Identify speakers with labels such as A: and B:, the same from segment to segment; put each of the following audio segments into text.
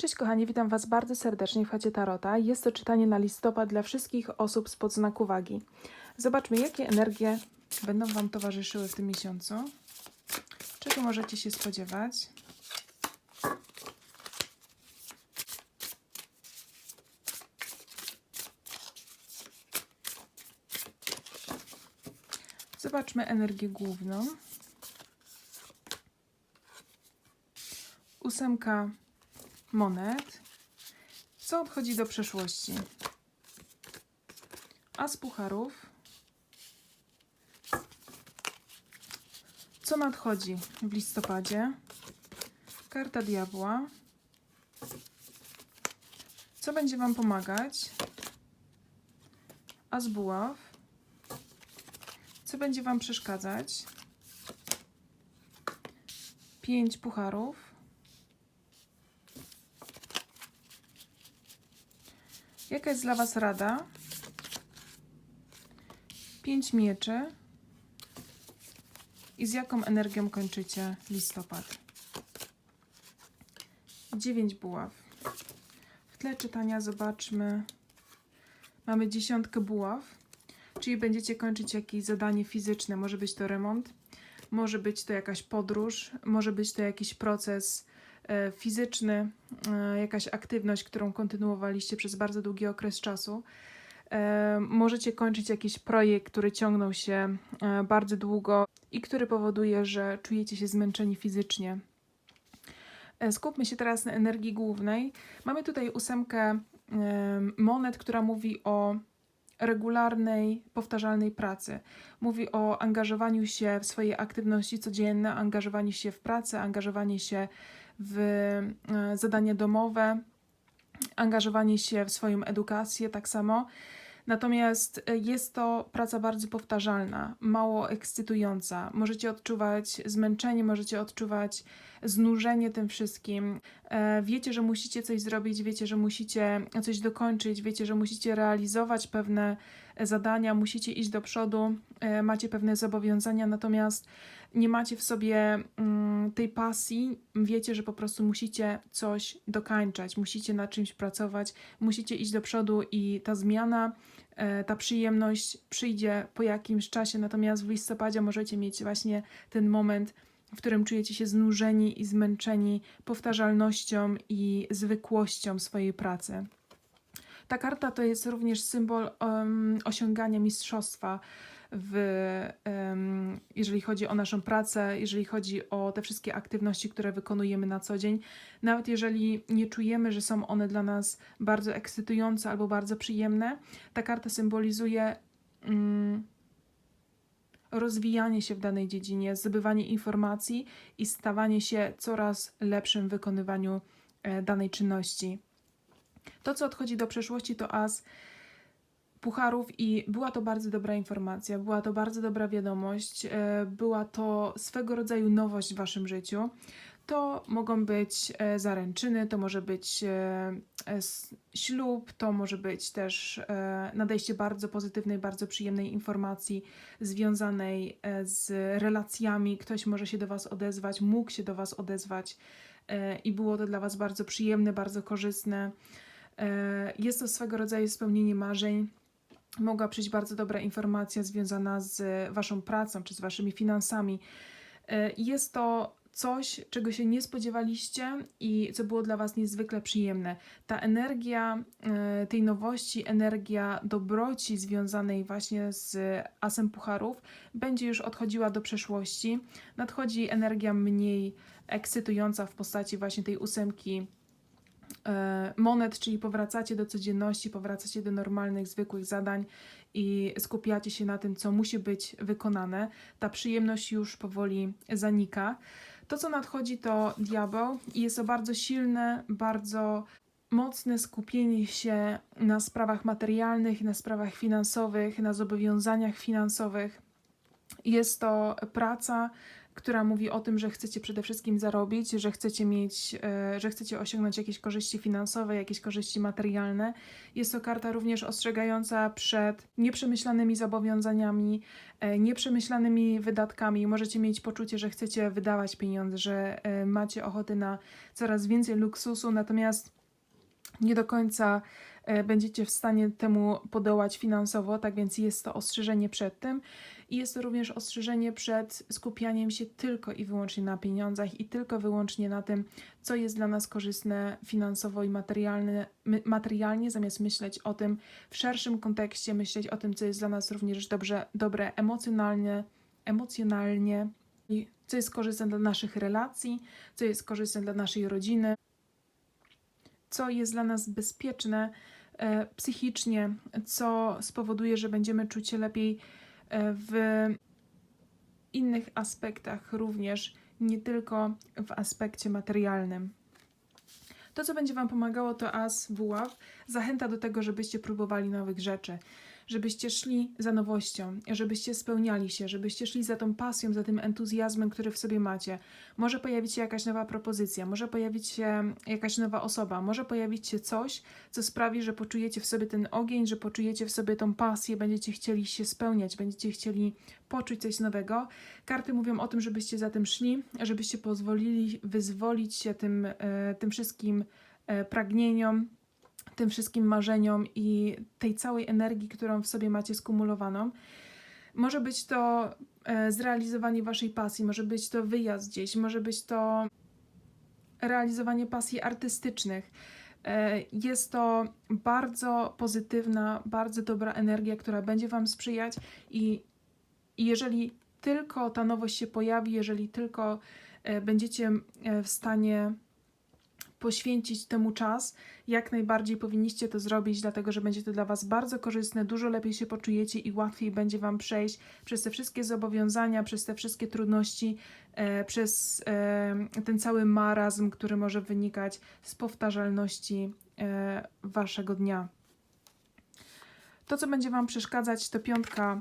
A: Cześć kochani, witam Was bardzo serdecznie w chacie Tarota. Jest to czytanie na listopad dla wszystkich osób spod znaku wagi. Zobaczmy, jakie energie będą Wam towarzyszyły w tym miesiącu. Czego możecie się spodziewać? Zobaczmy energię główną. Ósemka monet. Co odchodzi do przeszłości? As pucharów. Co nadchodzi w listopadzie? Karta diabła. Co będzie Wam pomagać? As buław. Co będzie Wam przeszkadzać? Pięć pucharów. Jaka jest dla Was rada? Pięć mieczy. I z jaką energią kończycie listopad? Dziewięć buław. W tle czytania zobaczmy. Mamy dziesiątkę buław, czyli będziecie kończyć jakieś zadanie fizyczne. Może być to remont, może być to jakaś podróż, może być to jakiś proces fizyczny, e, jakaś aktywność, którą kontynuowaliście przez bardzo długi okres czasu. E, Możecie kończyć jakiś projekt, który ciągnął się e, bardzo długo i który powoduje, że czujecie się zmęczeni fizycznie. E, Skupmy się teraz na energii głównej. Mamy tutaj ósemkę em, monet, która mówi o regularnej, powtarzalnej pracy. Mówi o angażowaniu się w swoje aktywności codzienne, angażowaniu się w pracę, angażowanie się w e, zadania domowe, angażowanie się w swoją edukację tak samo. Natomiast e, jest to praca bardzo powtarzalna, mało ekscytująca. Możecie odczuwać zmęczenie, możecie odczuwać znużenie tym wszystkim. E, Wiecie, że musicie coś zrobić, wiecie, że musicie coś dokończyć, wiecie, że musicie realizować pewne zadania, musicie iść do przodu, e, macie pewne zobowiązania, natomiast nie macie w sobie mm, tej pasji, wiecie, że po prostu musicie coś dokańczać, musicie nad czymś pracować, musicie iść do przodu i ta zmiana, e, ta przyjemność przyjdzie po jakimś czasie, natomiast w listopadzie możecie mieć właśnie ten moment, w którym czujecie się znużeni i zmęczeni powtarzalnością i zwykłością swojej pracy. Ta karta to jest również symbol em, osiągania mistrzostwa, w, em, jeżeli chodzi o naszą pracę, jeżeli chodzi o te wszystkie aktywności, które wykonujemy na co dzień. Nawet jeżeli nie czujemy, że są one dla nas bardzo ekscytujące albo bardzo przyjemne, ta karta symbolizuje mm, rozwijanie się w danej dziedzinie, zdobywanie informacji i stawanie się coraz lepszym w wykonywaniu e, danej czynności. To, co odchodzi do przeszłości, to as pucharów i była to bardzo dobra informacja, była to bardzo dobra wiadomość, e, była to swego rodzaju nowość w waszym życiu. To mogą być e, zaręczyny, to może być e, ślub, to może być też nadejście bardzo pozytywnej, bardzo przyjemnej informacji związanej z relacjami. Ktoś może się do Was odezwać, mógł się do Was odezwać i było to dla Was bardzo przyjemne, bardzo korzystne. E, Jest to swego rodzaju spełnienie marzeń mogła przyjść bardzo dobra informacja związana z Waszą pracą czy z Waszymi finansami. E, Jest to coś, czego się nie spodziewaliście i co było dla Was niezwykle przyjemne. Ta energia e, tej nowości, energia dobroci związanej właśnie z Asem Pucharów będzie już odchodziła do przeszłości. Nadchodzi energia mniej ekscytująca w postaci właśnie tej ósemki monet, czyli powracacie do codzienności, powracacie do normalnych, zwykłych zadań i skupiacie się na tym, co musi być wykonane. Ta przyjemność już powoli zanika. To, co nadchodzi, to diabeł i jest to bardzo silne, bardzo mocne skupienie się na sprawach materialnych, na sprawach finansowych, na zobowiązaniach finansowych. Jest to praca która mówi o tym, że chcecie przede wszystkim zarobić, że chcecie mieć, e, że chcecie osiągnąć jakieś korzyści finansowe, jakieś korzyści materialne. Jest to karta również ostrzegająca przed nieprzemyślanymi zobowiązaniami, e, nieprzemyślanymi wydatkami. Możecie mieć poczucie, że chcecie wydawać pieniądze, że e, macie ochotę na coraz więcej luksusu, natomiast nie do końca będziecie w stanie temu podołać finansowo, tak więc jest to ostrzeżenie przed tym. I jest to również ostrzeżenie przed skupianiem się tylko i wyłącznie na pieniądzach i tylko wyłącznie na tym, co jest dla nas korzystne finansowo i materialne, materialnie, zamiast myśleć o tym w szerszym kontekście, myśleć o tym, co jest dla nas również dobrze, dobre emocjonalnie, emocjonalnie i co jest korzystne dla naszych relacji, co jest korzystne dla naszej rodziny, co jest dla nas bezpieczne e, psychicznie, co spowoduje, że będziemy czuć się lepiej w innych aspektach również, nie tylko w aspekcie materialnym. To, co będzie Wam pomagało, to as buław, zachęta do tego, żebyście próbowali nowych rzeczy, żebyście szli za nowością, żebyście spełniali się, żebyście szli za tą pasją, za tym entuzjazmem, który w sobie macie. Może pojawić się jakaś nowa propozycja, może pojawić się jakaś nowa osoba, może pojawić się coś, co sprawi, że poczujecie w sobie ten ogień, że poczujecie w sobie tą pasję, będziecie chcieli się spełniać, będziecie chcieli poczuć coś nowego. Karty mówią o tym, żebyście za tym szli, żebyście pozwolili wyzwolić się tym, e, tym wszystkim e, pragnieniom, tym wszystkim marzeniom i tej całej energii, którą w sobie macie skumulowaną. Może być to e, zrealizowanie waszej pasji, może być to wyjazd gdzieś, może być to realizowanie pasji artystycznych. E, Jest to bardzo pozytywna, bardzo dobra energia, która będzie Wam sprzyjać i jeżeli tylko ta nowość się pojawi, jeżeli tylko e, będziecie w stanie poświęcić temu czas, jak najbardziej powinniście to zrobić, dlatego że będzie to dla Was bardzo korzystne, dużo lepiej się poczujecie i łatwiej będzie Wam przejść przez te wszystkie zobowiązania, przez te wszystkie trudności, e, przez e, ten cały marazm, który może wynikać z powtarzalności e, Waszego dnia. To, co będzie Wam przeszkadzać, to piątka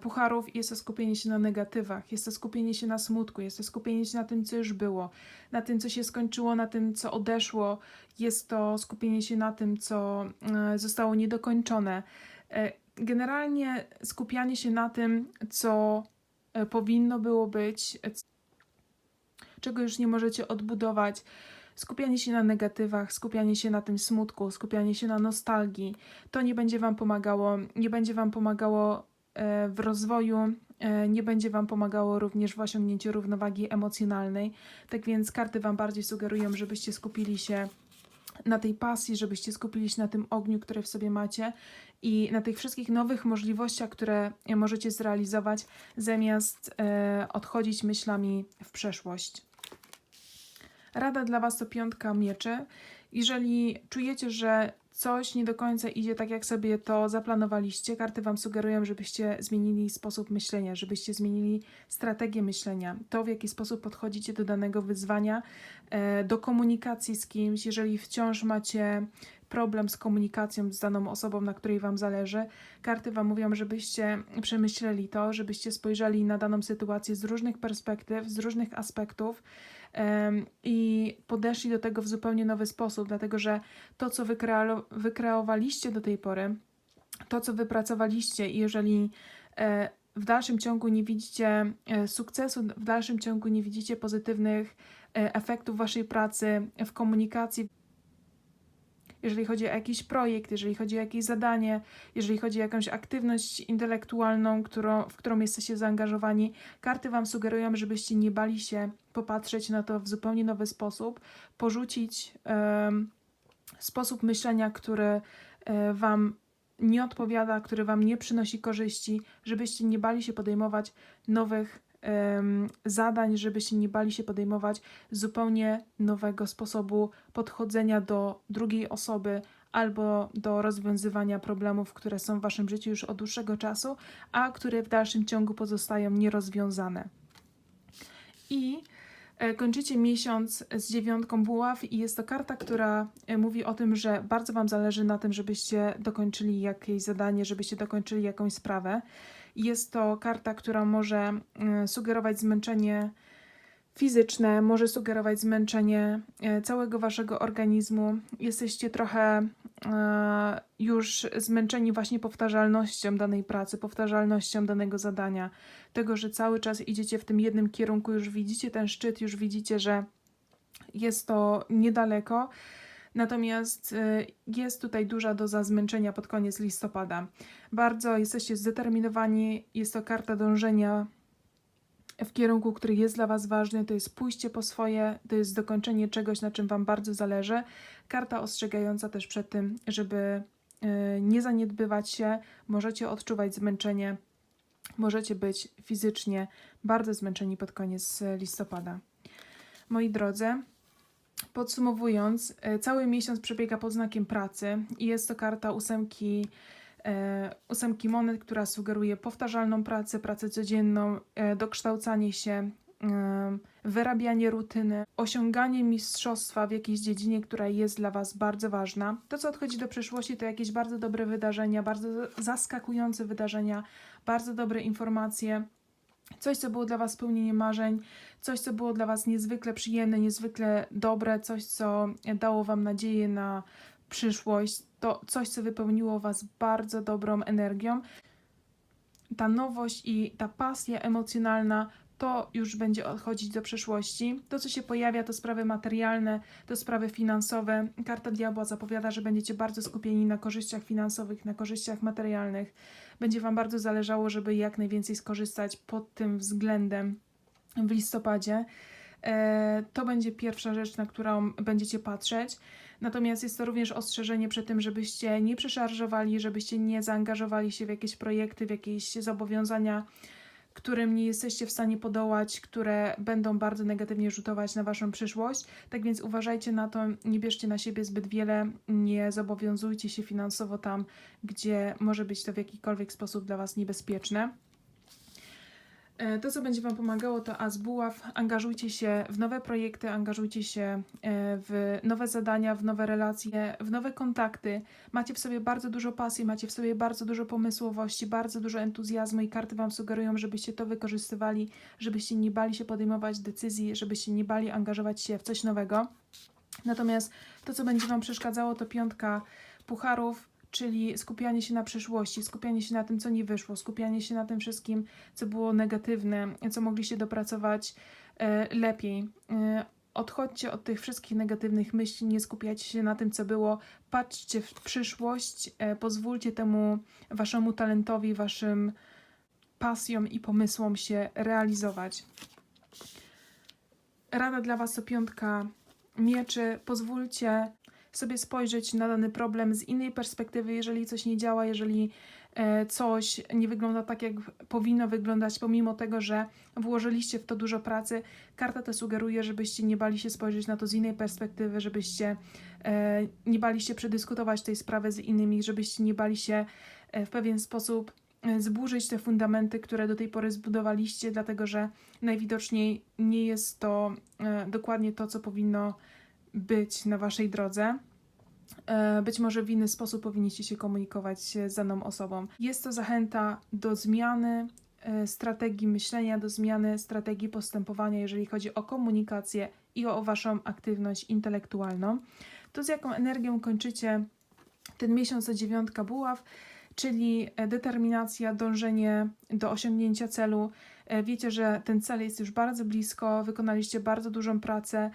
A: pucharów i jest to skupienie się na negatywach, jest to skupienie się na smutku, jest to skupienie się na tym, co już było, na tym, co się skończyło, na tym, co odeszło, jest to skupienie się na tym, co e, zostało niedokończone. E, Generalnie skupianie się na tym, co e, powinno było być, e, czego już nie możecie odbudować. Skupianie się na negatywach, skupianie się na tym smutku, skupianie się na nostalgii, to nie będzie Wam pomagało, nie będzie Wam pomagało e, w rozwoju, e, nie będzie Wam pomagało również w osiągnięciu równowagi emocjonalnej. Tak więc karty Wam bardziej sugerują, żebyście skupili się na tej pasji, żebyście skupili się na tym ogniu, które w sobie macie i na tych wszystkich nowych możliwościach, które możecie zrealizować, zamiast e, odchodzić myślami w przeszłość. Rada dla Was to piątka mieczy. Jeżeli czujecie, że coś nie do końca idzie tak, jak sobie to zaplanowaliście, karty Wam sugerują, żebyście zmienili sposób myślenia, żebyście zmienili strategię myślenia, to w jaki sposób podchodzicie do danego wyzwania, e, do komunikacji z kimś. Jeżeli wciąż macie problem z komunikacją z daną osobą, na której Wam zależy, karty Wam mówią, żebyście przemyśleli to, żebyście spojrzeli na daną sytuację z różnych perspektyw, z różnych aspektów em, i podeszli do tego w zupełnie nowy sposób, dlatego że to, co wykreo- wykreowaliście do tej pory, to, co wypracowaliście, i jeżeli e, w dalszym ciągu nie widzicie e, sukcesu, w dalszym ciągu nie widzicie pozytywnych e, efektów waszej pracy w komunikacji, jeżeli chodzi o jakiś projekt, jeżeli chodzi o jakieś zadanie, jeżeli chodzi o jakąś aktywność intelektualną, którą, w którą jesteście zaangażowani, karty Wam sugerują, żebyście nie bali się popatrzeć na to w zupełnie nowy sposób, porzucić em, sposób myślenia, który e, Wam nie odpowiada, który Wam nie przynosi korzyści, żebyście nie bali się podejmować nowych zadań, żebyście nie bali się podejmować zupełnie nowego sposobu podchodzenia do drugiej osoby albo do rozwiązywania problemów, które są w Waszym życiu już od dłuższego czasu, a które w dalszym ciągu pozostają nierozwiązane. I e, kończycie miesiąc z dziewiątką buław i jest to karta, która e, mówi o tym, że bardzo Wam zależy na tym, żebyście dokończyli jakieś zadanie, żebyście dokończyli jakąś sprawę. Jest to karta, która może mm, sugerować zmęczenie fizyczne, może sugerować zmęczenie e, całego waszego organizmu. Jesteście trochę e, już zmęczeni właśnie powtarzalnością danej pracy, powtarzalnością danego zadania, tego, że cały czas idziecie w tym jednym kierunku, już widzicie ten szczyt, już widzicie, że jest to niedaleko. Natomiast y, jest tutaj duża doza zmęczenia pod koniec listopada. Bardzo jesteście zdeterminowani, jest to karta dążenia w kierunku, który jest dla Was ważny, to jest pójście po swoje, to jest dokończenie czegoś, na czym Wam bardzo zależy. Karta ostrzegająca też przed tym, żeby y, nie zaniedbywać się, możecie odczuwać zmęczenie, możecie być fizycznie bardzo zmęczeni pod koniec y, listopada. Moi drodzy, Podsumowując, e, cały miesiąc przebiega pod znakiem pracy i jest to karta ósemki, e, ósemki monet, która sugeruje powtarzalną pracę, pracę codzienną, e, dokształcanie się, e, wyrabianie rutyny, osiąganie mistrzostwa w jakiejś dziedzinie, która jest dla Was bardzo ważna. To, co odchodzi do przyszłości, to jakieś bardzo dobre wydarzenia, bardzo zaskakujące wydarzenia, bardzo dobre informacje. Coś, co było dla Was spełnieniem marzeń, coś, co było dla Was niezwykle przyjemne, niezwykle dobre, coś, co dało Wam nadzieję na przyszłość, to coś, co wypełniło Was bardzo dobrą energią. Ta nowość i ta pasja emocjonalna to już będzie odchodzić do przeszłości. To, co się pojawia, to sprawy materialne, to sprawy finansowe. Karta Diabła zapowiada, że będziecie bardzo skupieni na korzyściach finansowych, na korzyściach materialnych. Będzie Wam bardzo zależało, żeby jak najwięcej skorzystać pod tym względem w listopadzie. E, To będzie pierwsza rzecz, na którą będziecie patrzeć. Natomiast jest to również ostrzeżenie przed tym, żebyście nie przeszarżowali, żebyście nie zaangażowali się w jakieś projekty, w jakieś zobowiązania, którym nie jesteście w stanie podołać, które będą bardzo negatywnie rzutować na Waszą przyszłość. Tak więc uważajcie na to, nie bierzcie na siebie zbyt wiele, nie zobowiązujcie się finansowo tam, gdzie może być to w jakikolwiek sposób dla Was niebezpieczne. E, To, co będzie Wam pomagało, to As Buław. Angażujcie się w nowe projekty, angażujcie się e, w nowe zadania, w nowe relacje, w nowe kontakty. Macie w sobie bardzo dużo pasji, macie w sobie bardzo dużo pomysłowości, bardzo dużo entuzjazmu i karty Wam sugerują, żebyście to wykorzystywali, żebyście nie bali się podejmować decyzji, żebyście nie bali angażować się w coś nowego. Natomiast to, co będzie Wam przeszkadzało, to piątka pucharów, czyli skupianie się na przyszłości, skupianie się na tym, co nie wyszło, skupianie się na tym wszystkim, co było negatywne, co mogliście dopracować e, lepiej. E, odchodźcie od tych wszystkich negatywnych myśli, nie skupiajcie się na tym, co było, patrzcie w przyszłość, e, pozwólcie temu waszemu talentowi, waszym pasjom i pomysłom się realizować. Rada dla Was to piątka mieczy. Pozwólcie sobie spojrzeć na dany problem z innej perspektywy, jeżeli coś nie działa, jeżeli e, coś nie wygląda tak, jak powinno wyglądać, pomimo tego, że włożyliście w to dużo pracy. Karta to sugeruje, żebyście nie bali się spojrzeć na to z innej perspektywy, żebyście e, nie bali się przedyskutować tej sprawy z innymi, żebyście nie bali się e, w pewien sposób zburzyć te fundamenty, które do tej pory zbudowaliście, dlatego że najwidoczniej nie jest to dokładnie to, co powinno być na waszej drodze. E, Być może w inny sposób powinniście się komunikować z daną osobą. Jest to zachęta do zmiany e, strategii myślenia, do zmiany strategii postępowania, jeżeli chodzi o komunikację i o waszą aktywność intelektualną. To z jaką energią kończycie ten miesiąc, to dziewiątka buław, czyli e, determinacja, dążenie do osiągnięcia celu. Wiecie, że ten cel jest już bardzo blisko, wykonaliście bardzo dużą pracę,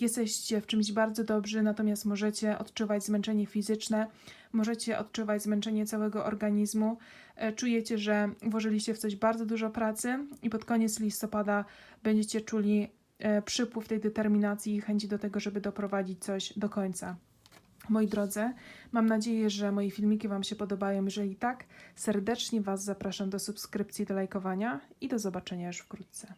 A: jesteście w czymś bardzo dobrzy, natomiast możecie odczuwać zmęczenie fizyczne, możecie odczuwać zmęczenie całego organizmu. E, Czujecie, że włożyliście w coś bardzo dużo pracy i pod koniec listopada będziecie czuli e, przypływ tej determinacji i chęci do tego, żeby doprowadzić coś do końca. Moi drodzy, mam nadzieję, że moje filmiki Wam się podobają. Jeżeli tak, serdecznie Was zapraszam do subskrypcji, do lajkowania i do zobaczenia już wkrótce.